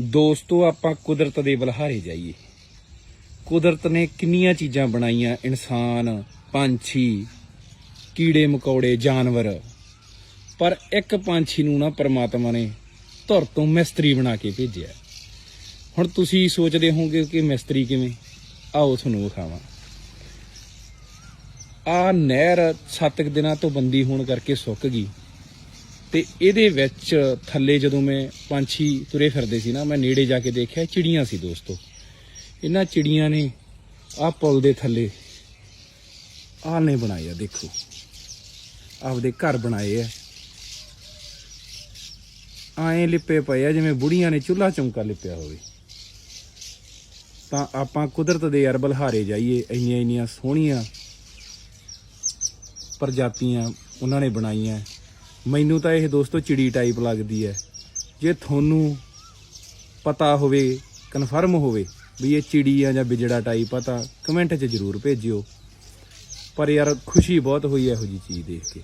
ਦੋਸਤੋ, ਆਪਾਂ ਕੁਦਰਤ ਦੇ ਬਲਹਾਰੇ ਜਾਈਏ। ਕੁਦਰਤ ਨੇ ਕਿੰਨੀਆਂ ਚੀਜ਼ਾਂ ਬਣਾਈਆਂ? ਇਨਸਾਨ, ਪੰਛੀ, ਕੀੜੇ, ਮਕੌੜੇ, ਜਾਨਵਰ। ਪਰ ਇੱਕ ਪੰਛੀ ਨੂੰ ਨਾ ਪਰਮਾਤਮਾ ਨੇ ਧੁਰ ਤੋਂ ਮਿਸਤਰੀ ਬਣਾ ਕੇ ਭੇਜਿਆ। ਹੁਣ ਤੁਸੀਂ ਸੋਚਦੇ ਹੋਵੋਗੇ ਕਿ ਮਿਸਤਰੀ ਕਿਵੇਂ? ਆਓ ਤੁਹਾਨੂੰ ਵਿਖਾਵਾਂ। ਆ ਨਹਿਰ ਸੱਤ ਕੁ ਦਿਨਾਂ ਤੋਂ ਬੰਦੀ ਹੋਣ ਕਰਕੇ ਸੁੱਕ ਗਈ। ਤੇ ਇਹਦੇ ਵਿੱਚ ਥੱਲੇ ਜਦੋਂ ਮੈਂ ਪੰਛੀ ਤੁਰੇ ਫਿਰਦੇ ਸੀ ਨਾ, ਮੈਂ ਨੇੜੇ ਜਾ ਕੇ ਦੇਖਿਆ, ਚਿੜੀਆਂ ਸੀ ਦੋਸਤੋ। ਇਹਨਾਂ ਚਿੜੀਆਂ ਨੇ ਆਹ ਪੁਲ ਦੇ ਥੱਲੇ ਆਹ ਨੇ ਬਣਾਏ ਦੇਖੋ। ਆਪਦੇ ਘਰ ਬਣਾਏ ਆ। ਆਏ ਲਿਪੇ ਪਏ ਆ, ਜਿਵੇਂ ਬੁੜੀਆਂ ਨੇ ਚੁੱਲ੍ਹਾ ਚੌਂਕਾ ਲਿਪਿਆ ਹੋਵੇ। ਤਾਂ ਆਪਾਂ ਕੁਦਰਤ ਦੇ ਅਰਬਲ ਹਾਰੇ ਜਾਈਏ, ਇੰਨੀਆਂ ਇੰਨੀਆਂ ਸੋਹਣੀਆਂ ਪ੍ਰਜਾਤੀਆਂ ਉਹਨਾਂ ਨੇ ਬਣਾਈਆਂ। ਮੈਨੂੰ ਤਾਂ ਇਹ ਦੋਸਤੋ ਚਿੜੀ ਟਾਈਪ ਲੱਗਦੀ ਹੈ। ਜੇ ਤੁਹਾਨੂੰ ਪਤਾ ਹੋਵੇ ਕਨਫਰਮ ਹੋਵੇ ਵੀ ਇਹ ਚਿੜੀ ਆ ਜਾਂ ਬਿਜੜਾ ਟਾਈਪ ਆ, ਤਾਂ ਕਮੈਂਟ 'ਚ ਜ਼ਰੂਰ ਭੇਜਿਓ। ਪਰ ਯਾਰ ਖੁਸ਼ੀ ਬਹੁਤ ਹੋਈ ਇਹੋ ਜੀ ਚੀਜ਼ ਦੇਖ ਕੇ।